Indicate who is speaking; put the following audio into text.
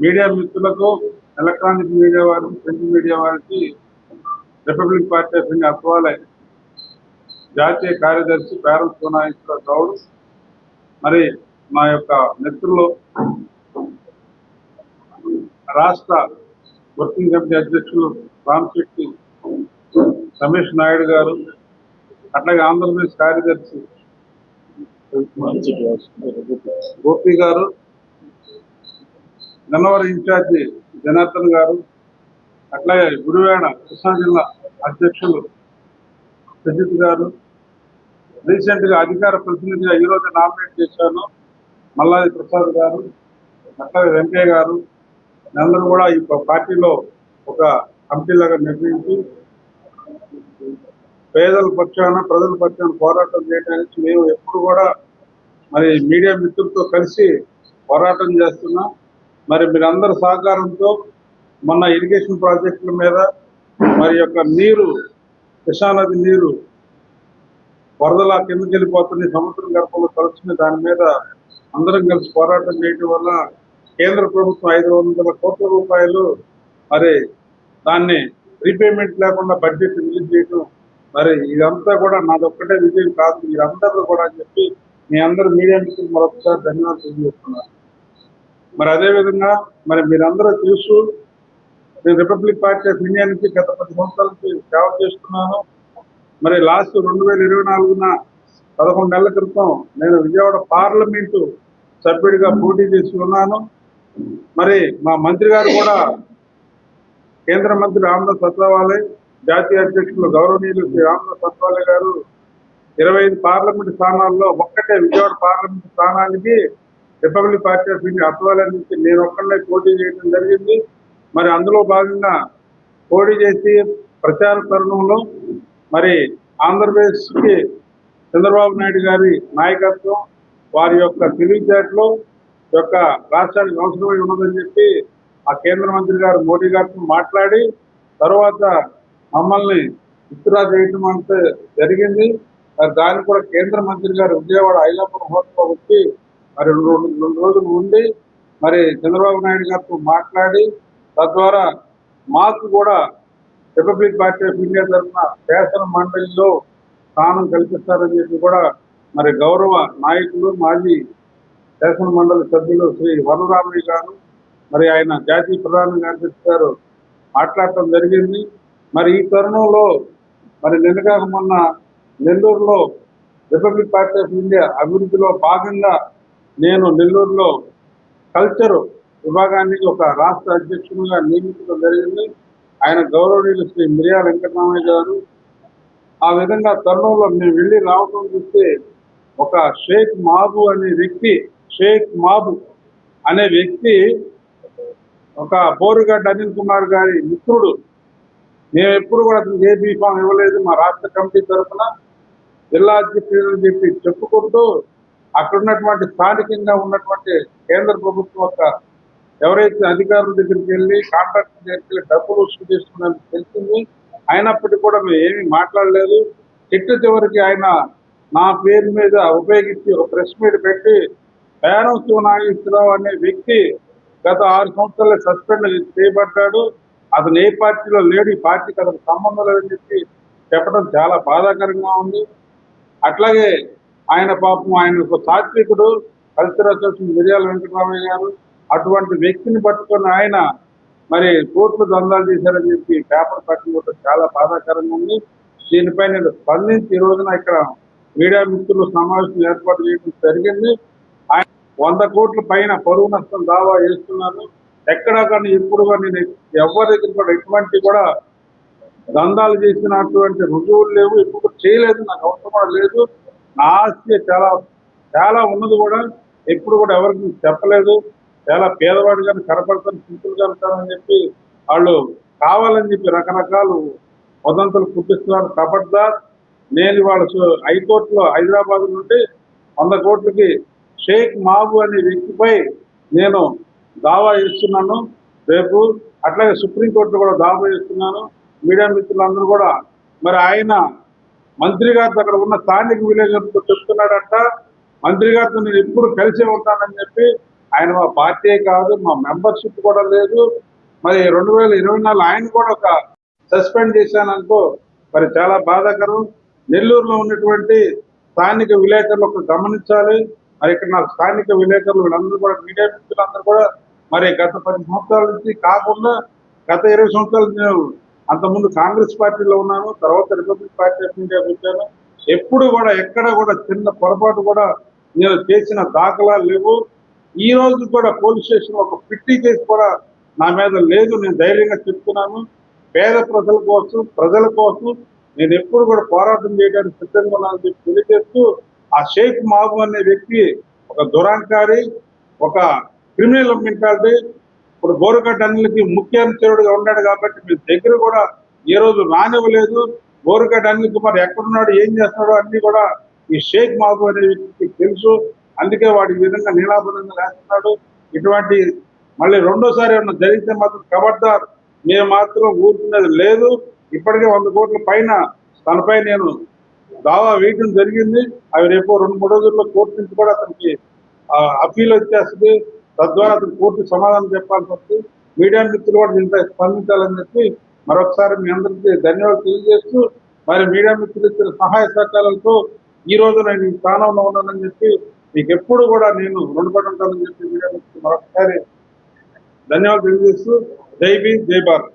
Speaker 1: Media మిత్రులకు electronic media వారికి print media వారికి republic party of India Athawale జాతీయ కార్యదర్శి పేరెంట్ సోనాయేశ్వర గౌడ్ మరి మా యొక్క మిత్రులు రాష్ట్ర వర్కింగ్ కమిటీ అధ్యక్షులు రామశెట్టి రమేష్ నాయుడు గారు అట్లాగే ఆంధ్రప్రదేశ్ కార్యదర్శి గోపి గారు గన్నవరం ఇన్ఛార్జి జనార్దన్ గారు అట్లాగే గుడివాడ కృష్ణా జిల్లా అధ్యక్షులు సజిత్ గారు రీసెంట్గా అధికార ప్రతినిధిగా ఈ రోజు నామినేట్ చేశాను మల్లాది ప్రసాద్ గారు అట్లాగే వెంకయ్య గారు. అందరూ కూడా ఈ పార్టీలో ఒక కమిటీలాగా నిర్ణయించి పేదల పక్షాన ప్రజల పక్షాన పోరాటం చేయడానికి మేము ఎప్పుడు కూడా మరి మీడియా మిత్రులతో కలిసి పోరాటం చేస్తున్నాం. మరి మీరందరి సహకారంతో మొన్న ఇరిగేషన్ ప్రాజెక్టుల మీద మరి యొక్క నీరు కృష్ణానది నీరు వరదలా కిందకి వెళ్ళిపోతుంది. సముద్రం గర్భంలో కలుసుకుని దాని మీద అందరం కలిసి పోరాటం చేయడం వల్ల కేంద్ర ప్రభుత్వం ఐదు వందల కోట్ల రూపాయలు మరి దాన్ని రీపేమెంట్ లేకుండా బడ్జెట్ రిలీజ్ చేయడం మరి ఇదంతా కూడా నాదొక్కటే విజయం కాదు. మీరందరూ కూడా అని చెప్పి మీ అందరూ మీడియా మిత్రులు మరొకసారి ధన్యవాదాలు తెలియజేస్తున్నారు మరి అదేవిధంగా మరి మీరందరూ తెలుసు నేను రిపబ్లిక్ పార్టీ ఆఫ్ ఇండియా నుంచి గత పది సంవత్సరాల నుంచి సేవ చేస్తున్నాను. మరి లాస్ట్ రెండు వేల ఇరవై నాలుగున పదకొండు నెలల క్రితం నేను విజయవాడ పార్లమెంటు సభ్యుడిగా పోటీ చేసి ఉన్నాను. మరి మా మంత్రి గారు కూడా కేంద్ర మంత్రి రామదాస్ అత్వాలే జాతీయ అధ్యక్షులు గౌరవనీయులు శ్రీ రామదాస్ సత్వాలయ్ గారు ఇరవై ఐదు పార్లమెంట్ స్థానాల్లో ఒక్కటే విజయవాడ పార్లమెంట్ స్థానానికి republic party of India Athawale నుంచి నేను ఒక్కనే పోటీ చేయడం జరిగింది. మరి అందులో భాగంగా పోటీ చేసి ప్రచార తరుణంలో మరి ఆంధ్రప్రదేశ్కి చంద్రబాబు నాయుడు గారి నాయకత్వం వారి యొక్క తెలివితేటలో యొక్క రాష్ట్రానికి అవసరమై ఉన్నదని చెప్పి ఆ కేంద్ర మంత్రి గారు మోడీ గారితో మాట్లాడి తర్వాత మమ్మల్ని విత్డ్రా చేయడం అంటే జరిగింది. మరి దాన్ని కూడా కేంద్ర మంత్రి గారు విజయవాడ ఐలాపురం హోటల్లో వచ్చి మరి రెండు రెండు రోజులు ఉండి మరి చంద్రబాబు నాయుడు గారితో మాట్లాడి తద్వారా మాకు కూడా రిపబ్లిక్ పార్టీ ఆఫ్ ఇండియా తరఫున శాసన మండలిలో స్థానం కల్పిస్తారని చెప్పి కూడా మరి గౌరవ నాయకులు మాజీ శాసన మండలి సభ్యులు శ్రీ వరరామయ్య గారు మరి ఆయన జాతీయ ప్రధాన కార్యదర్శి గారు మాట్లాడటం జరిగింది. మరి ఈ తరుణంలో మరి నిన్నగాక మొన్న నెల్లూరులో రిపబ్లిక్ పార్టీ ఆఫ్ ఇండియా అభివృద్ధిలో భాగంగా నేను నెల్లూరులో కల్చర్ విభాగానికి ఒక రాష్ట్ర అధ్యక్షునిగా నియమించడం జరిగింది. ఆయన గౌరవనీయులు శ్రీ మిరియా వెంకటరామయ్య గారు. ఆ విధంగా తరుణంలో మేము వెళ్ళి రావడం చూస్తే ఒక షేక్ మాబు అనే వ్యక్తి షేక్ మాబు అనే వ్యక్తి ఒక బోరుగడ్డ అనిల్ కుమార్ గారి మిత్రుడు. మేము ఎప్పుడు కూడా అతనికి ఏ బీఫామ్ ఇవ్వలేదు. మా రాష్ట్ర కమిటీ తరఫున జిల్లా అధ్యక్షుడు అని చెప్పి చెప్పుకుంటూ అక్కడ ఉన్నటువంటి స్థానికంగా ఉన్నటువంటి కేంద్ర ప్రభుత్వం యొక్క ఎవరైతే అధికారుల దగ్గరికి వెళ్ళి కాంట్రాక్టర్ దగ్గరికి వెళ్ళి డబ్బులు వసూలు చేస్తున్నారని తెలిసింది. అయినప్పటికీ కూడా మేము ఏమీ మాట్లాడలేదు. చిట్ట చివరికి ఆయన నా పేరు మీద ఉపయోగించి ఒక ప్రెస్ మీట్ పెట్టి పేరం శివనాగేశ్వరరావు అనే వ్యక్తి గత ఆరు సంవత్సరాలు సస్పెండ్ చేయబడ్డాడు. అతను ఏ పార్టీలో లేడు ఈ పార్టీకి అతను సంబంధం లేదని చెప్పి చెప్పడం చాలా బాధాకరంగా ఉంది. అట్లాగే ఆయన పాపం ఆయన ఒక సాత్వికుడు కల్చర్ అసోసియేషన్ మిర్యాల వెంకటరామయ్య గారు అటువంటి వ్యక్తిని పట్టుకొని ఆయన మరి కోర్టులు దందాలు చేశారని చెప్పి పేపర్ పట్టుకోవడం చాలా బాధాకరంగా ఉంది. దీనిపై నేను స్పందించి ఈ రోజున ఇక్కడ మీడియా మిత్రులు సమావేశం ఏర్పాటు చేయడం జరిగింది. ఆయన వంద కోట్ల పైన పరువు నష్టం దావా చేస్తున్నాను ఎక్కడా కానీ ఎప్పుడు కానీ నేను ఎవరి దగ్గర కూడా ఎటువంటి కూడా దందాలు చేసినటువంటి రుజువులు లేవు. ఇప్పుడు చేయలేదు. నాకు అవసరం కూడా లేదు. నా ఆస్తి చాలా చాలా ఉన్నది కూడా. ఎప్పుడు కూడా ఎవరికి చెప్పలేదు. చాలా పేదవాడు కానీ కనపడతాను సింపుల్ కనపడతానని చెప్పి వాళ్ళు కావాలని చెప్పి రకరకాలు వదంతులు పుట్టిస్తున్నారు కబడ్దార్ నేను వాళ్ళ హైకోర్టులో హైదరాబాద్ నుండి వంద కోట్లకి షేక్ మాబు అనే వ్యక్తిపై నేను దావా ఇస్తున్నాను రేపు అట్లాగే సుప్రీంకోర్టులో కూడా దావా ఇస్తున్నాను మీడియా మిత్రులందరూ కూడా మరి ఆయన మంత్రి గారితో అక్కడ ఉన్న స్థానిక విలేకరులతో చెప్తున్నాడంట. మంత్రి గారితో నేను ఎప్పుడు కలిసే ఉంటానని చెప్పి ఆయన మా పార్టీ కాదు మా మెంబర్షిప్ కూడా లేదు. మరి రెండు వేల ఇరవై నాలుగు ఆయన కూడా ఒక సస్పెండ్ చేశాననుకో మరి చాలా బాధాకరం. నెల్లూరులో ఉన్నటువంటి స్థానిక విలేకరులు ఒక గమనించాలి. మరి ఇక్కడ నాకు స్థానిక విలేకరులు వీళ్ళందరూ కూడా మీడియా మిత్రులందరూ కూడా మరి గత పది సంవత్సరాల నుంచి కాకుండా గత ఇరవై సంవత్సరాలు నేను అంతకుముందు కాంగ్రెస్ పార్టీలో ఉన్నాను తర్వాత రిపబ్లిక్ పార్టీ ఆఫ్ ఇండియా వచ్చాను. ఎప్పుడు కూడా ఎక్కడ కూడా చిన్న పొరపాటు కూడా నేను చేసిన దాఖలాలు లేవు. ఈ రోజు కూడా పోలీస్ స్టేషన్ ఒక పిట్టి కేసు కూడా నా మీద లేదు నేను ధైర్యంగా చెప్తున్నాను. పేద ప్రజల కోసం ప్రజల కోసం నేను ఎప్పుడు కూడా పోరాటం చేయడానికి సిద్ధంగా ఉన్నానని చెప్పి తెలియజేస్తూ ఆ షేక్ మాబు అనే వ్యక్తి ఒక దురాంకారి ఒక క్రిమినల్ మెంటాలిటీ ఇప్పుడు బోరుగడ్డ అనిలకి ముఖ్య ఉన్నాడు కాబట్టి మీ దగ్గర కూడా ఏ రోజు రానివ్వలేదు. బోరుగడ్డ అనిల్ మరి ఎక్కడున్నాడు ఏం చేస్తున్నాడో అన్ని కూడా ఈ షేక్ మాబు అనే వ్యక్తికి తెలుసు. అందుకే వాడి విధంగా నీలాభరంగా వేస్తున్నాడు. ఇటువంటి మళ్ళీ రెండోసారి ఏమన్నా జరిగితే మాత్రం కబడ్దార్ మేము మాత్రం ఊరుకునేది లేదు. ఇప్పటికే వంద కోట్ల పైన తనపై నేను దావా వేయడం జరిగింది. అవి రేపు రెండు మూడు రోజుల్లో కోర్టు నుంచి కూడా అతనికి అప్పీల్ వచ్చేస్తుంది. తద్వారా అతను పూర్తి సమాధానం చెప్పాల్సి వస్తుంది మీడియా మిత్రులు కూడా దీనిపై స్పందించాలని చెప్పి మరొకసారి మీ అందరికీ ధన్యవాదాలు తెలియజేస్తూ మరి మీడియా మిత్రులు ఇచ్చిన సహాయ సహకారాలతో ఈ రోజు నేను ఈ స్థానంలో ఉన్నానని చెప్పి మీకు ఎప్పుడు కూడా నేను రుణపడి ఉంటానని చెప్పి మీడియా మిత్రులు మరొకసారి ధన్యవాదాలు తెలియజేస్తూ జై బీ జై భారత్.